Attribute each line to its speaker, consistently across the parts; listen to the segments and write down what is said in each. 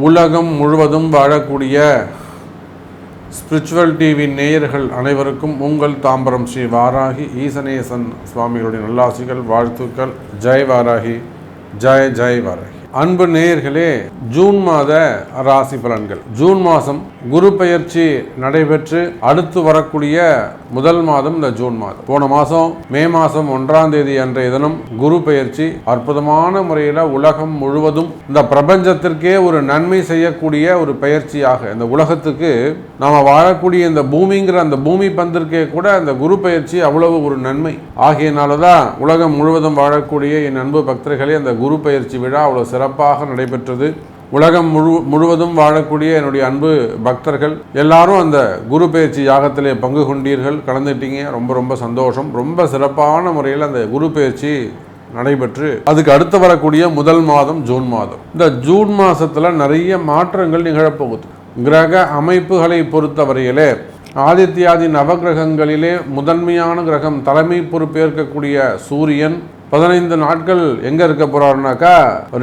Speaker 1: உலகம் முழுவதும் வாழக்கூடிய ஸ்பிரிச்சுவல் டிவி நேயர்கள் அனைவருக்கும் உங்கள் தாம்பரம் ஸ்ரீ வாராகி ஈசனேசன் சுவாமிகளுடைய நல்லாசிகள் வாழ்த்துக்கள். ஜெய் வாராகி. ஜெய் ஜெய் வாராகி. அன்பு நேயர்களே ஜூன் மாத ராசி பலன்கள். ஜூன் மாதம் குரு பெயர்ச்சி நடைபெற்று அடுத்து வரக்கூடிய முதல் மாதம் இந்த ஜூன் மாதம். போன மாதம் மே மாதம் ஒன்றாம் தேதி அன்றைய தினம் குரு பெயர்ச்சி அற்புதமான முறையில் உலகம் முழுவதும் இந்த பிரபஞ்சத்திற்கே ஒரு நன்மை செய்யக்கூடிய ஒரு பயிற்சியாக இந்த உலகத்துக்கு நாம் வாழக்கூடிய இந்த பூமிங்கிற அந்த பூமி பந்திற்கே கூட அந்த குரு பயிற்சி அவ்வளவு ஒரு நன்மை. ஆகியனால தான் உலகம் முழுவதும் வாழக்கூடிய என் அன்பு பக்தர்களே அந்த குரு பயிற்சி விழா அவ்வளோ சிறப்பாக நடைபெற்றது. உலகம் முழு முழுவதும் வாழக்கூடிய என்னுடைய அன்பு பக்தர்கள் எல்லாரும் அந்த குரு பயிற்சி யாகத்திலே பங்கு கொண்டீர்கள். கலந்துட்டீங்க ரொம்ப ரொம்ப சந்தோஷம். ரொம்ப சிறப்பான முறையில் அந்த குரு பயிற்சி நடைபெற்று அதுக்கு அடுத்து வரக்கூடிய முதல் மாதம் ஜூன் மாதம். இந்த ஜூன் மாதத்தில் நிறைய மாற்றங்கள் நிகழப்போகுது. கிரக அமைப்புகளை பொறுத்தவரையிலே ஆதித்யாதி நவகிரகங்களிலே முதன்மையான கிரகம் தலைமை பொறுப்பேற்கக்கூடிய சூரியன் பதினைந்து நாட்கள் எங்க இருக்க போறாருனாக்கா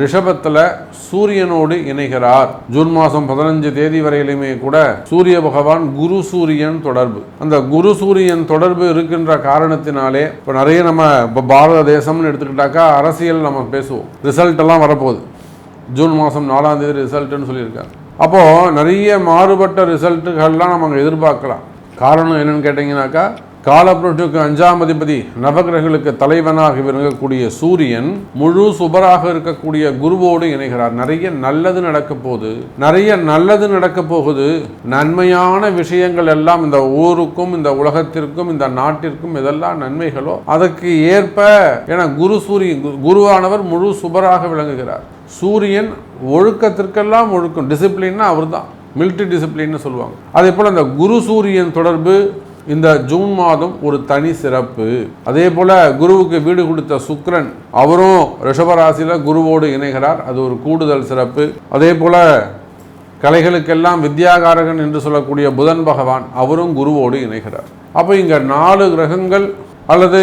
Speaker 1: ரிஷபத்துல சூரியனோடு இணைகிறார். ஜூன் மாதம் பதினஞ்சு தேதி வரையிலுமே கூட சூரிய பகவான் குரு சூரியன் தொடர்பு. அந்த குரு சூரியன் தொடர்பு இருக்கின்ற காரணத்தினாலே இப்போ நிறைய நம்ம இப்போ பாரத தேசம்னு எடுத்துக்கிட்டாக்கா அரசியல் நம்ம பேசுவோம். ரிசல்ட் எல்லாம் வரப்போகுது. ஜூன் மாதம் நாலாம் தேதி ரிசல்ட்னு சொல்லியிருக்காங்க அப்போது நிறைய மாறுபட்ட ரிசல்ட்டுகள்லாம் நம்ம அங்கே எதிர்பார்க்கலாம். காரணம் என்னன்னு கேட்டிங்கனாக்கா காலப்புரட்சிக்கு அஞ்சாம் அதிபதி நவகிரகங்களுக்கு தலைவனாக விளங்கக்கூடிய சூரியன் முழு சுபராக இருக்கக்கூடிய குருவோடு இணைகிறார். நிறைய நல்லது நடக்க போகுது. நிறைய நல்லது நடக்க போகுது. நன்மையான விஷயங்கள் எல்லாம் இந்த ஊருக்கும் இந்த உலகத்திற்கும் இந்த நாட்டிற்கும் இதெல்லாம் நன்மைகளோ அதற்கு ஏற்ப என குரு சூரியன் குருவானவர் முழு சுபராக விளங்குகிறார். சூரியன் ஒழுக்கத்திற்கெல்லாம் ஒழுக்கம். டிசிப்ளின்னா அவர் தான் மிலிட்ரி டிசிப்ளின்னு சொல்லுவாங்க. அதே போல் அந்த குரு சூரியன் தொடர்பு இந்த ஜூன் மாதம் ஒரு தனி சிறப்பு. அதே போல குருவுக்கு வீடு கொடுத்த சுக்ரன் அவரும் ரிஷபராசியில் குருவோடு இணைகிறார். அது ஒரு கூடுதல் சிறப்பு. அதே போல கலைகளுக்கெல்லாம் வித்யாகாரகன் என்று சொல்லக்கூடிய புதன் பகவான் அவரும் குருவோடு இணைகிறார். அப்போ இங்க நாலு கிரகங்கள் அல்லது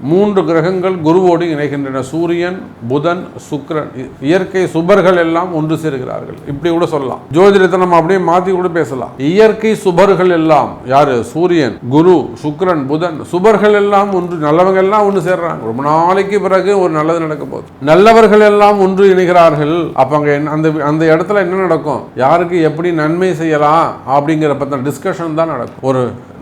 Speaker 1: மூன்று கிரகங்கள் குருவோடு இணைகின்றன. சூரியன் புதன் சுக்கிரன். இ- இயற்கை சுபர்கள் எல்லாம் ஒன்று சேர்கிறார்கள். இப்படி கூட சொல்லலாம். ஜோதிடத்தை நம்ம அப்படியே மாத்தி கூட பேசலாம். இயற்கை சுபர்கள் எல்லாம் யாரு? சூரியன் குரு சுக்ரன் புதன். சுபர்கள் எல்லாம் ஒன்று நல்லவங்க எல்லாம் ஒன்று சேர்றாங்க. ரொம்ப நாளைக்கு பிறகு ஒரு நல்லது நடக்க போகுது. நல்லவர்கள் எல்லாம் ஒன்று இணைகிறார்கள். அப்ப அங்க அந்த அந்த இடத்துல என்ன நடக்கும்? யாருக்கு எப்படி நன்மை செய்யலாம் அப்படிங்கிற பத்தின டிஸ்கஷன் தான் நடக்கும். ஒரு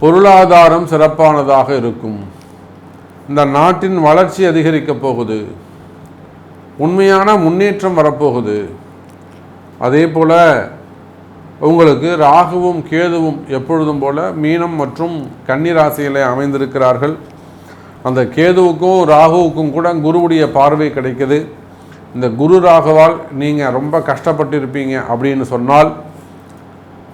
Speaker 1: பொருளாதாரம் சிறப்பானதாக இருக்கும். இந்த நாட்டின் வளர்ச்சி அதிகரிக்கப் போகுது. உண்மையான முன்னேற்றம் வரப்போகுது. அதே போல் உங்களுக்கு ராகுவும் கேதுவும் எப்பொழுதும் போல மீனம் மற்றும் கன்னி ராசியிலே அமைந்திருக்கிறார்கள். அந்த கேதுவுக்கும் ராகுவுக்கும் கூட குருவுடைய பார்வை கிடைக்குது. இந்த குரு ராகுவால் நீங்கள் ரொம்ப கஷ்டப்பட்டிருப்பீங்க அப்படின்னு சொன்னால்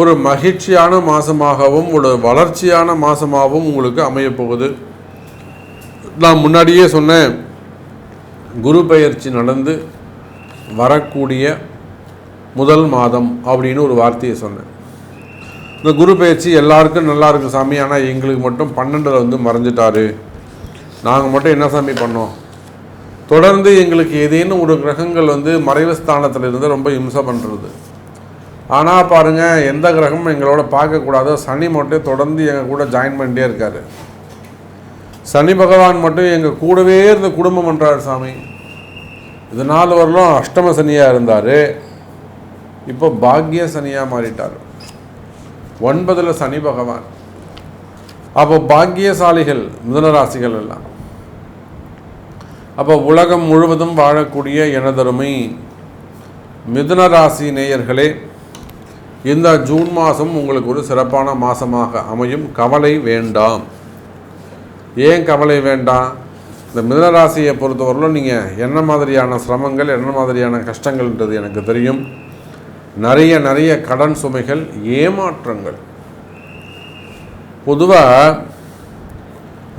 Speaker 1: ஒரு மகிழ்ச்சியான மாதமாகவும் ஒரு வளர்ச்சியான மாதமாகவும் உங்களுக்கு அமையப்போகுது. நான் முன்னாடியே சொன்னேன் குரு பயிற்சி நடந்து வரக்கூடிய முதல் மாதம் அப்படின்னு ஒரு வார்த்தையை சொன்னேன். இந்த குரு பயிற்சி எல்லாருக்கும் நல்லா இருக்குது சாமி ஆனால் எங்களுக்கு மட்டும் பன்னெண்டில் வந்து மறைஞ்சிட்டாரு நாங்கள் மட்டும் என்ன சாமி பண்ணோம்? தொடர்ந்து எங்களுக்கு ஏதேனும் ஒரு கிரகங்கள் வந்து மறைவு ஸ்தானத்தில் இருந்து ரொம்ப இம்சை பண்ணுறது ஆனால் பாருங்கள் எந்த கிரகமும் எங்களோட பார்க்கக்கூடாதோ சனி மட்டும் தொடர்ந்து எங்கள் கூட ஜாயின் பண்ணிட்டே இருக்காரு. சனி பகவான் மட்டும் எங்கள் கூடவே இருந்த குடும்பம் என்றார் சாமி. இது நாலு வரலும் அஷ்டம சனியாக இருந்தார். இப்போ பாக்ய சனியாக மாறிட்டார். ஒன்பதில் சனி பகவான். அப்போ பாக்கியசாலிகள் மிதுனராசிகள் எல்லாம். அப்போ உலகம் முழுவதும் வாழக்கூடிய எனதருமை மிதுனராசி நேயர்களே இந்த ஜூன் மாதம் உங்களுக்கு ஒரு சிறப்பான மாதமாக அமையும். கவலை வேண்டாம். ஏன் கவலை வேண்டாம்? இந்த மிதனராசியை பொறுத்தவரையிலும் நீங்கள் என்ன மாதிரியான சிரமங்கள் என்ன மாதிரியான கஷ்டங்கள்ன்றது எனக்கு தெரியும். நிறைய நிறைய கடன் சுமைகள் ஏமாற்றங்கள். பொதுவாக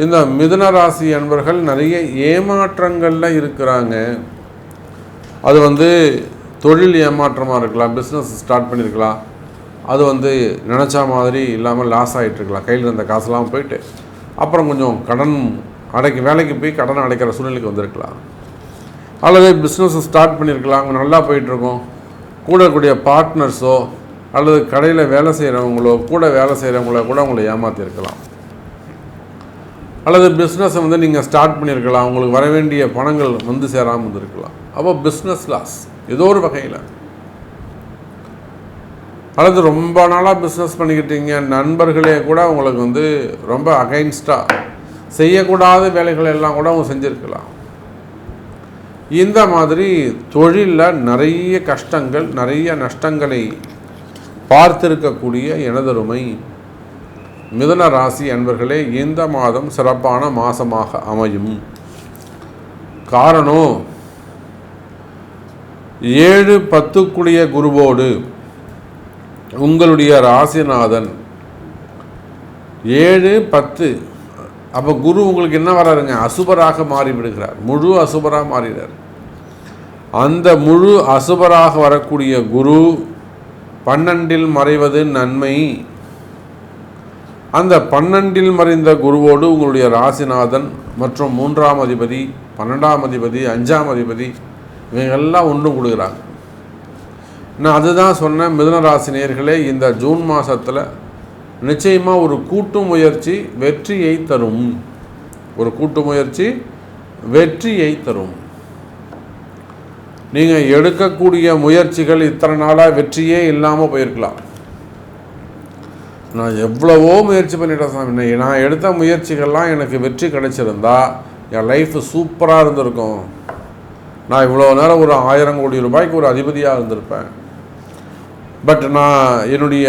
Speaker 1: இந்த மிதுன ராசி அன்பர்கள் நிறைய ஏமாற்றங்களில் இருக்கிறாங்க. அது வந்து தொழில் ஏமாற்றமாக இருக்கலாம் பிஸ்னஸ் ஸ்டார்ட் பண்ணியிருக்கலாம் அது வந்து நினச்சா மாதிரி இல்லாமல் லாஸ் ஆகிட்டுருக்கலாம் கையில் இருந்த காசுலாம் போயிட்டு அப்புறம் கொஞ்சம் கடன் அடைக்க வேலைக்கு போய் கடன் அடைக்கிற சூழ்நிலைக்கு வந்திருக்கலாம். அல்லது பிஸ்னஸ் ஸ்டார்ட் பண்ணியிருக்கலாம். அங்கே நல்லா போயிட்டுருக்கோம். கூட கூடிய பார்ட்னர்ஸோ அல்லது கடையில் வேலை செய்கிறவங்களோ கூட வேலை செய்கிறவங்களோ கூட அவங்களை ஏமாற்றிருக்கலாம் அல்லது பிஸ்னஸை வந்து நீங்கள் ஸ்டார்ட் பண்ணியிருக்கலாம். உங்களுக்கு வர வேண்டிய பணங்கள் வந்து சேராமல் இருந்திருக்கலாம். அப்போ பிஸ்னஸ் லாஸ் ஏதோ ஒரு வகையில். அல்லது ரொம்ப நாளாக பிஸ்னஸ் பண்ணிக்கிட்டீங்க. நண்பர்களே கூட உங்களுக்கு வந்து ரொம்ப அகைன்ஸ்டாக செய்யக்கூடாத வேலைகள் எல்லாம் கூட அவங்க செஞ்சுருக்கலாம். இந்த மாதிரி தொழிலில் நிறைய கஷ்டங்கள் நிறைய நஷ்டங்களை பார்த்திருக்கக்கூடிய எனதருமை மிதன ராசி அன்பர்களே இந்த மாதம் சிறப்பான மாதமாக அமையும். காரணம் ஏழு பத்துக்குடிய குருவோடு உங்களுடைய ராசிநாதன். ஏழு பத்து. அப்போ குரு உங்களுக்கு என்ன வராருங்க? அசுபராக மாறி விடுகிறார் முழு அசுபராக மாறினார் அந்த முழு அசுபராக வரக்கூடிய குரு பன்னெண்டில் மறைவது நன்மை. அந்த பன்னெண்டில் மறைந்த குருவோடு உங்களுடைய ராசிநாதன் மற்றும் மூன்றாம் அதிபதி பன்னெண்டாம் அதிபதி அஞ்சாம் அதிபதி இவங்கெல்லாம் ஒன்று கொடுக்குறாங்க நான் அதுதான் சொன்னேன் மிதுன நேர்களே இந்த ஜூன் மாதத்தில் நிச்சயமாக ஒரு கூட்டு முயற்சி வெற்றியை தரும். ஒரு கூட்டு முயற்சி வெற்றியை தரும். நீங்கள் எடுக்கக்கூடிய முயற்சிகள் இத்தனை நாளாக வெற்றியே இல்லாமல் போயிருக்கலாம். நான் எவ்வளவோ முயற்சி பண்ணிட்டேன் சாமி. நான் எடுத்த முயற்சிகள்லாம் எனக்கு வெற்றி கிடைச்சிருந்தா என் லைஃப் சூப்பராக இருந்திருக்கும். நான் இவ்வளோ நேரம் ஒரு ஆயிரம் கோடி ரூபாய்க்கு ஒரு அதிபதியாக இருந்திருப்பேன். பட் நான் என்னுடைய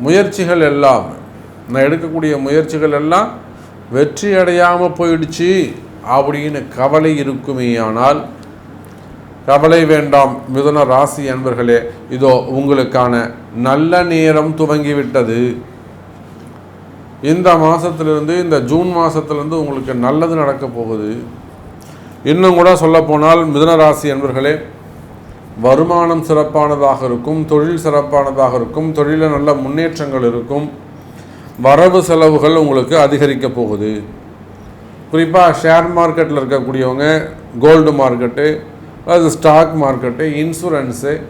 Speaker 1: முயற்சிகள் எல்லாம் நான் எடுக்கக்கூடிய முயற்சிகள் எல்லாம் வெற்றி அடையாமல் போயிடுச்சு அப்படின்னு கவலை இருக்குமே ஆனால் கவலை வேண்டாம் மிதுன ராசி அன்பர்களே இதோ உங்களுக்கான நல்ல நேரம் துவங்கிவிட்டது. இந்த மாதத்திலிருந்து இந்த ஜூன் மாதத்துலேருந்து உங்களுக்கு நல்லது நடக்க போகுது. இன்னும் கூட சொல்லப்போனால் மிதுன ராசி அன்பர்களே வருமானம் சிறப்பானதாக இருக்கும் தொழில் சிறப்பானதாக இருக்கும் தொழிலில் நல்ல முன்னேற்றங்கள் இருக்கும் வரவு செலவுகள் உங்களுக்கு அதிகரிக்க போகுது. குறிப்பாக ஷேர் மார்க்கெட்டில் இருக்கக்கூடியவங்க கோல்டு மார்க்கெட்டு அது ஸ்டாக் மார்க்கெட்டு இன்சூரன்ஸு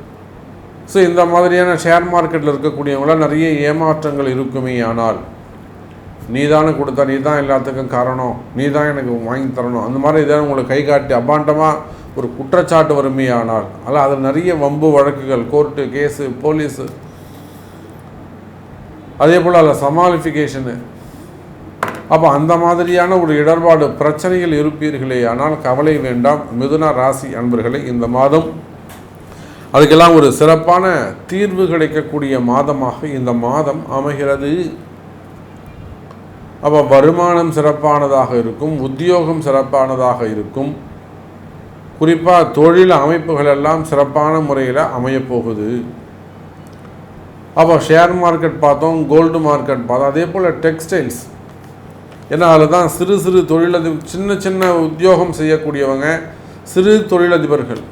Speaker 1: ஸோ இந்த மாதிரியான ஷேர் மார்க்கெட்டில் இருக்கக்கூடியவங்களாம் நிறைய ஏமாற்றங்கள் இருக்குமே ஆனால் நீ தானே கொடுத்த நீ தான் எல்லாத்துக்கும் காரணம் நீ தான் எனக்கு வாங்கி தரணும் அந்த மாதிரி இதை உங்களுக்கு கை காட்டி அபாண்டமாக ஒரு குற்றச்சாட்டு வறுமையானால் அல்ல அதில் நிறைய வம்பு வழக்குகள் கோர்ட்டு கேஸு போலீஸு அதே போல் அதில் சமாலிஃபிகேஷனு அப்போ அந்த மாதிரியான ஒரு இடர்பாடு பிரச்சனைகள் இருப்பீர்களே ஆனால் கவலை வேண்டாம். மிதுன ராசி அன்பர்களை இந்த மாதம் அதுக்கெல்லாம் ஒரு சிறப்பான தீர்வு கிடைக்கக்கூடிய மாதமாக இந்த மாதம் அமைகிறது. அப்போ வருமானம் சிறப்பானதாக இருக்கும் உத்தியோகம் சிறப்பானதாக இருக்கும். குறிப்பாக தொழில் அமைப்புகள் எல்லாம் சிறப்பான முறையில் அமையப்போகுது. அப்போ ஷேர் மார்க்கெட் பார்த்தோம் கோல்டு மார்க்கெட் பார்த்தோம். அதே போல் டெக்ஸ்டைல்ஸ் ஏன்னா அதில் தான் சிறு சிறு தொழிலதிபர் சின்ன சின்ன உத்தியோகம் செய்யக்கூடியவங்க சிறு தொழிலதிபர்கள்.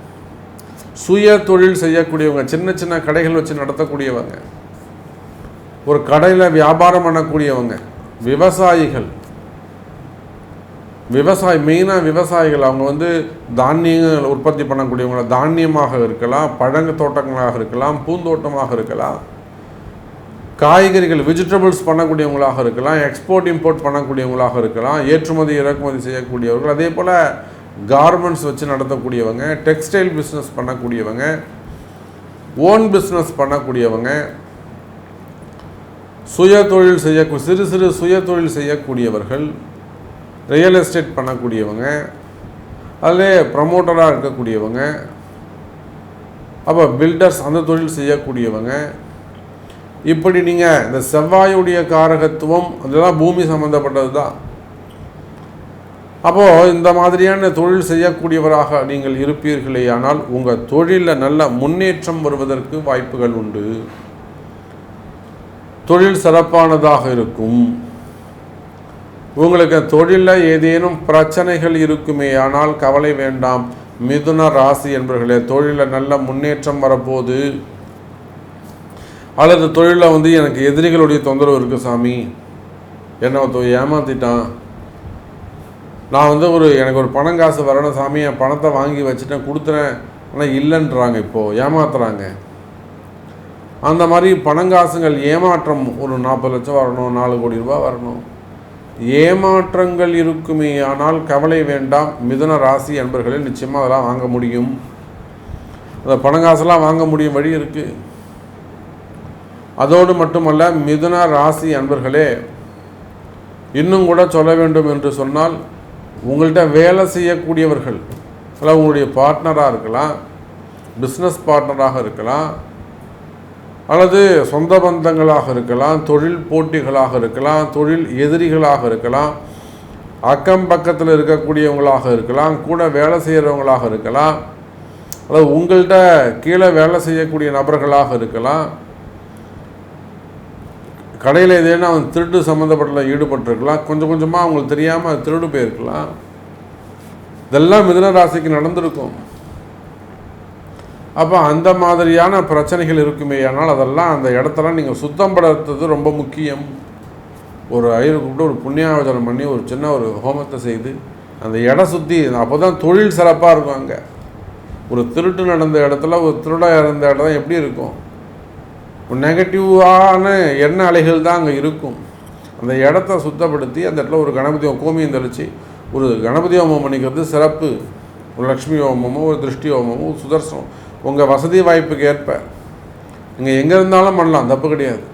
Speaker 1: சுய தொழில் செய்யக்கூடியவங்க சின்ன சின்ன கடைகள் வச்சு நடத்தக்கூடியவங்க. ஒரு கடையில் வியாபாரம் பண்ணக்கூடியவங்க விவசாயிகள். விவசாயி மெயினாக விவசாயிகள் அவங்க வந்து தானியங்கள் உற்பத்தி பண்ணக்கூடியவங்கள தானியமாக இருக்கலாம் பழங்கு தோட்டங்களாக இருக்கலாம் பூந்தோட்டமாக இருக்கலாம் காய்கறிகள் வெஜிடபிள்ஸ் பண்ணக்கூடியவங்களாக இருக்கலாம் எக்ஸ்போர்ட் இம்போர்ட் பண்ணக்கூடியவங்களாக இருக்கலாம் ஏற்றுமதி இறக்குமதி செய்யக்கூடியவர்கள் அதே போல் கார்மெண்ட்ஸ் வச்சு நடத்தக்கூடியவங்க டெக்ஸ்டைல் பிஸ்னஸ் பண்ணக்கூடியவங்க ஓன் பிஸ்னஸ் பண்ணக்கூடியவங்க சுய தொழில் செய்ய சிறு சிறு சுய தொழில் செய்யக்கூடியவர்கள் ரியல் எஸ்டேட் பண்ணக்கூடியவங்க அதில் ப்ரமோட்டராக இருக்கக்கூடியவங்க அப்போ பில்டர்ஸ் அந்த தொழில் செய்யக்கூடியவங்க இப்படி நீங்கள் இந்த செவ்வாயுடைய காரகத்துவம் அதெல்லாம் பூமி சம்மந்தப்பட்டது தான் அப்போது இந்த மாதிரியான தொழில் செய்யக்கூடியவராக நீங்கள் இருப்பீர்களே ஆனால் உங்கள் தொழிலில் நல்ல முன்னேற்றம் வருவதற்கு வாய்ப்புகள் உண்டு. தொழில் சிறப்பானதாக இருக்கும். உங்களுக்கு தொழிலில் ஏதேனும் பிரச்சனைகள் இருக்குமே ஆனால் கவலை வேண்டாம். மிதுன ராசி என்பர்களே தொழிலில் நல்ல முன்னேற்றம் வரப்போகுது. அல்லது தொழிலில் வந்து எனக்கு எதிரிகளுடைய தொந்தரவு இருக்குது சாமி. என்ன ஒருத்தன் ஏமாத்திட்டான். நான் வந்து ஒரு எனக்கு ஒரு பணம் காசு வரணும் சாமி. என் பணத்தை வாங்கி வச்சுட்டேன் கொடுத்துறேன். ஆனால் இல்லைன்றாங்க இப்போது ஏமாத்துறாங்க. அந்த மாதிரி பணங்காசுங்கள் ஏமாற்றம் ஒரு நாற்பது லட்சம் வரணும் நாலு கோடி ரூபா வரணும். ஏமாற்றங்கள் இருக்குமே ஆனால் கவலை வேண்டாம். மிதுன ராசி அன்பர்களில் நிச்சயமாக அதெல்லாம் வாங்க முடியும். அந்த பணங்காசெல்லாம் வாங்க முடியும் வழி இருக்குது அதோடு மட்டுமல்ல மிதுன ராசி அன்பர்களே இன்னும் கூட சொல்ல வேண்டும் என்று சொன்னால் உங்கள்கிட்ட வேலை செய்யக்கூடியவர்கள் அல்ல உங்களுடைய பார்ட்னராக இருக்கலாம் பிஸ்னஸ் பார்ட்னராக இருக்கலாம் அல்லது சொந்த பந்தங்களாக இருக்கலாம் தொழில் போட்டிகளாக இருக்கலாம் தொழில் எதிரிகளாக இருக்கலாம் அக்கம் பக்கத்தில் இருக்கக்கூடியவங்களாக இருக்கலாம் கூட வேலை செய்கிறவங்களாக இருக்கலாம் அல்லது உங்கள்கிட்ட கீழே வேலை செய்யக்கூடிய நபர்களாக இருக்கலாம். கடையில் எதேனா அவன் திருட்டு சம்மந்தப்பட்ட ஈடுபட்டிருக்கலாம் கொஞ்சம் கொஞ்சமாக அவங்களுக்கு தெரியாமல் திருடு போயிருக்கலாம். இதெல்லாம் மிதன ராசிக்கு நடந்திருக்கும். அப்போ அந்த மாதிரியான பிரச்சனைகள் இருக்குமே ஆனால் அதெல்லாம் அந்த இடத்தெல்லாம் நீங்கள் சுத்தம் படுத்துறது ரொம்ப முக்கியம். ஒரு ஐயர் கூப்பிட்டு ஒரு புண்ணியாவச்சனம் பண்ணி ஒரு சின்ன ஒரு ஹோமத்தை செய்து அந்த இடம் சுற்றி அப்போ தான் தொழில் சிறப்பாக இருக்கும் அங்கே. ஒரு திருட்டு நடந்த இடத்துல ஒரு திருடாக இருந்த இடம் எப்படி இருக்கும்? ஒரு நெகட்டிவான எண்ண அலைகள் தான் அங்கே இருக்கும். அந்த இடத்த சுத்தப்படுத்தி அந்த இடத்துல ஒரு கணபதி கோமியம் தெளித்து ஒரு கணபதி ஹோமம் பண்ணிக்கிறது சிறப்பு. ஒரு லக்ஷ்மி ஹோமமோ ஒரு திருஷ்டி ஹோமமோ சுதர்சனம். உங்கள் வசதி வாய்ப்புக்கு ஏற்ப. நீங்கள் எங்கே இருந்தாலும் பண்ணலாம் தப்பு கிடையாது.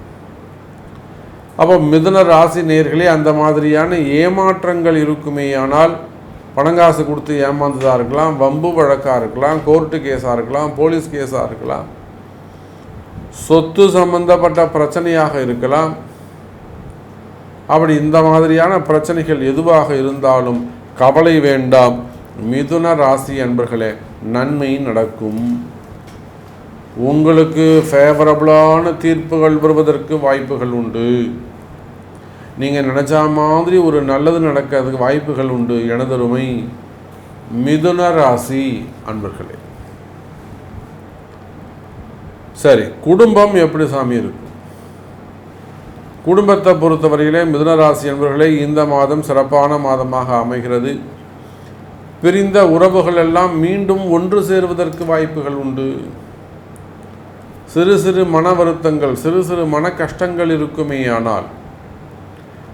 Speaker 1: அப்போ மிதுன ராசி நேர்களே அந்த மாதிரியான ஏமாற்றங்கள் இருக்குமே ஆனால் பணங்காசு கொடுத்து ஏமாந்ததாக இருக்கலாம் வம்பு வழக்காக இருக்கலாம் கோர்ட்டு கேஸாக இருக்கலாம் போலீஸ் கேஸாக இருக்கலாம். சொத்து சம்பந்தப்பட்ட பிரச்சனையாக இருக்கலாம். அப்படி இந்த மாதிரியான பிரச்சனைகள் எதுவாக இருந்தாலும் கவலை வேண்டாம். மிதுன ராசி அன்பர்களே நன்மை நடக்கும். உங்களுக்கு ஃபேவரபுளான தீர்ப்புகள் வருவதற்கு வாய்ப்புகள் உண்டு. நீங்கள் நினச்சா மாதிரி ஒரு நல்லது நடக்கிறதுக்கு வாய்ப்புகள் உண்டு. எனதருமை மிதுன ராசி அன்பர்களே. சரி குடும்பம் எப்படி சாமி இருக்கும்? குடும்பத்தை பொறுத்தவரையிலே மிதுனராசி என்பவர்களே இந்த மாதம் சிறப்பான மாதமாக அமைகிறது. பிரிந்த உறவுகள் எல்லாம் மீண்டும் ஒன்று சேருவதற்கு வாய்ப்புகள் உண்டு. சிறு சிறு மன வருத்தங்கள் சிறு சிறு மன கஷ்டங்கள் இருக்குமே ஆனால்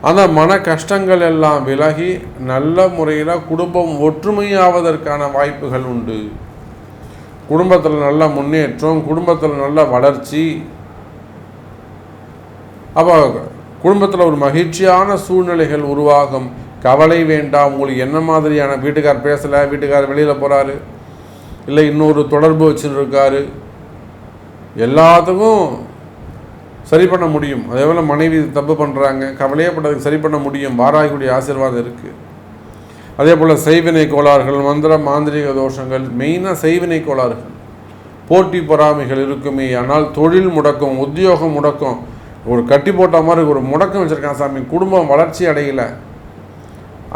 Speaker 1: அந்த மன கஷ்டங்கள் எல்லாம் விலகி நல்ல முறையில் குடும்பம் ஒற்றுமையாவதற்கான வாய்ப்புகள் உண்டு. குடும்பத்தில் நல்ல முன்னேற்றம் குடும்பத்தில் நல்ல வளர்ச்சி. அப்போ குடும்பத்தில் ஒரு மகிழ்ச்சியான சூழ்நிலைகள் உருவாகும். கவலை வேண்டாம் உங்களுக்கு என்ன மாதிரியான வீட்டுக்கார் பேசலை வீட்டுக்கார் வெளியில் போகிறாரு இல்லை இன்னொரு தொடர்பு வச்சுருக்காரு. எல்லாத்துக்கும் சரி பண்ண முடியும். அதே போல் மனைவி தப்பு பண்ணுறாங்க கவலையே பட்டதுக்கு சரி பண்ண முடியும். வாராகிக்கூடிய ஆசீர்வாதம் இருக்குது அதே போல் செய்வினை கோளாறுகள் மந்திர மாந்திரிக தோஷங்கள் மெயினாக செய்வினை கோளாறுகள். போட்டி பொறாமைகள் இருக்குமே ஆனால் தொழில் முடக்கம் உத்தியோகம் முடக்கம் ஒரு கட்டி போட்ட மாதிரி ஒரு முடக்கம் வச்சுருக்கான் சாமி. குடும்பம் வளர்ச்சி அடையலை.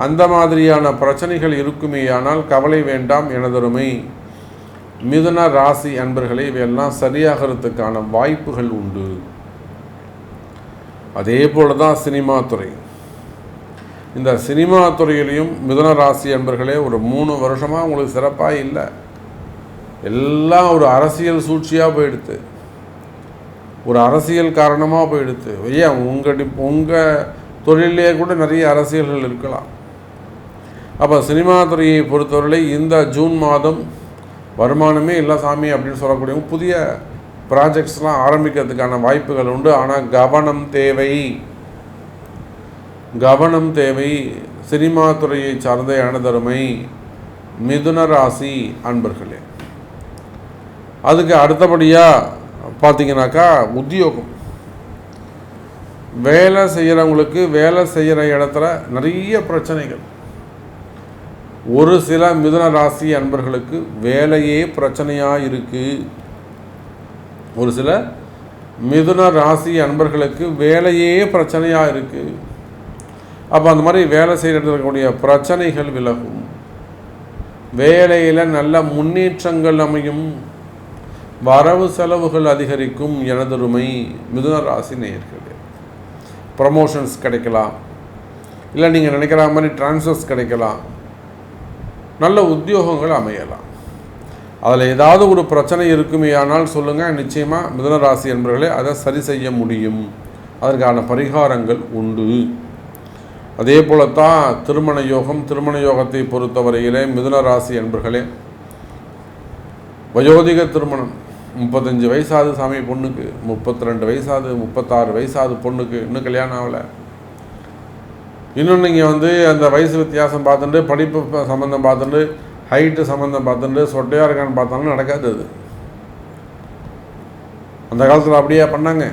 Speaker 1: அந்த மாதிரியான பிரச்சனைகள் இருக்குமே ஆனால் கவலை வேண்டாம் எனதருமை. மிதுன ராசி அன்பர்களே இவையெல்லாம் சரியாகிறதுக்கான வாய்ப்புகள் உண்டு. அதே போல தான் சினிமா துறை. இந்த சினிமா துறையிலையும் மிதுன ராசி அன்பர்களே ஒரு மூணு வருஷமாக உங்களுக்கு சிறப்பாக இல்லை. எல்லாம் ஒரு அரசியல் சூழ்ச்சியாக போயிடுது ஒரு அரசியல் காரணமாக போயிடுது ஏன் உங்கள் உங்கள் தொழிலே கூட நிறைய அரசியல்கள் இருக்கலாம். அப்போ சினிமா துறையை பொறுத்தவரை இந்த ஜூன் மாதம் வருமானமே இல்லை சாமி அப்படின்னு சொல்லக்கூடியவங்க புதிய ப்ராஜெக்ட்ஸ்லாம் ஆரம்பிக்கிறதுக்கான வாய்ப்புகள் உண்டு. ஆனால் கவனம் தேவை. கவனம் தேவை. சினிமா துறையை சார்ந்த எனதருமை மிதுன ராசி அன்பர்களே. அதுக்கு அடுத்தபடியாக பார்த்தீங்கன்னாக்கா உத்தியோகம். வேலை செய்கிறவங்களுக்கு வேலை செய்கிற இடத்துல நிறைய பிரச்சனைகள். ஒரு சில மிதுன ராசி அன்பர்களுக்கு வேலையே பிரச்சனையாக இருக்குது ஒரு சில மிதுன ராசி அன்பர்களுக்கு வேலையே பிரச்சனையாக இருக்குது அப்போ அந்த மாதிரி வேலை செய்கிற இருக்கக்கூடிய பிரச்சனைகள் விலகும். வேலையில் நல்ல முன்னேற்றங்கள் அமையும். வரவு செலவுகள் அதிகரிக்கும் எனதருமை மிதுன ராசி நேயர்களே. ப்ரமோஷன்ஸ் கிடைக்கலாம். இல்லை நீங்கள் நினைக்கிற மாதிரி டிரான்ஸ்ஃபர்ஸ் கிடைக்கலாம். நல்ல உத்தியோகங்கள் அமையலாம். அதில் ஏதாவது ஒரு பிரச்சனை இருக்குமே ஆனால் சொல்லுங்கள் நிச்சயமாக மிதனராசி என்பர்களே என்பவர்களே அதை சரி செய்ய முடியும். அதற்கான பரிகாரங்கள் உண்டு. அதே போலத்தான் திருமண யோகம் திருமண யோகத்தை பொறுத்தவரையிலே மிதுனராசி என்பர்களே வயோதிக திருமணம் முப்பத்தஞ்சு வயசாது சாமி பொண்ணுக்கு முப்பத்தி ரெண்டு வயசாது முப்பத்தாறு வயசாது பொண்ணுக்கு இன்னும் கல்யாணம் ஆகலை. இன்னும் நீங்கள் வந்து அந்த வயசு வித்தியாசம் பார்த்துட்டு படிப்பு சம்மந்தம் பார்த்துட்டு ஹைட்டு சம்மந்தம் பார்த்துட்டு சொட்டையாக இருக்கான்னு பார்த்தாலும் நடக்காது அது. அந்த காலத்தில் அப்படியே பண்ணாங்க.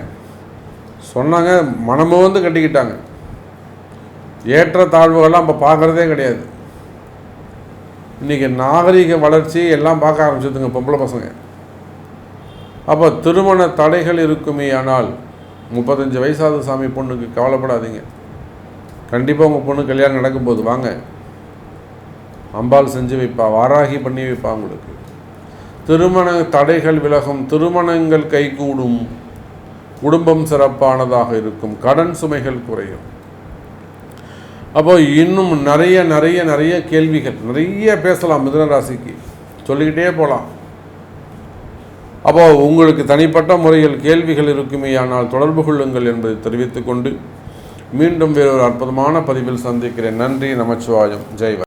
Speaker 1: சொன்னாங்க மனமும் வந்து கட்டிக்கிட்டாங்க. ஏற்ற தாழ்வுகள்லாம் அப்போ பார்க்குறதே கிடையாது. இன்றைக்கி நாகரிக வளர்ச்சி எல்லாம் பார்க்க ஆரம்பிச்சதுங்க பொம்பளை பசங்க. அப்போ திருமண தடைகள் இருக்குமே ஆனால் முப்பத்தஞ்சு வயசாவது சாமி பொண்ணுக்கு கவலைப்படாதீங்க. கண்டிப்பாக உங்கள் பொண்ணு கல்யாணம் நடக்கும்போது வாங்க. அம்பாள் செஞ்சு வைப்பா வாராகி பண்ணி வைப்பா உங்களுக்கு. திருமண தடைகள் விலகும் திருமணங்கள் கைகூடும். குடும்பம் சிறப்பானதாக இருக்கும் கடன் சுமைகள் குறையும். அப்போ இன்னும் நிறைய நிறைய நிறைய கேள்விகள் நிறைய பேசலாம் மிதுன ராசிக்கு. சொல்லிக்கிட்டே போகலாம் அப்போ உங்களுக்கு தனிப்பட்ட முறையில் கேள்விகள் இருக்குமேயானால் தொடர்பு கொள்ளுங்கள் என்பதை தெரிவித்துக்கொண்டு மீண்டும் வேறொரு அற்புதமான பதிவில் சந்திக்கிறேன். நன்றி நமச்சிவாயம். ஜெய்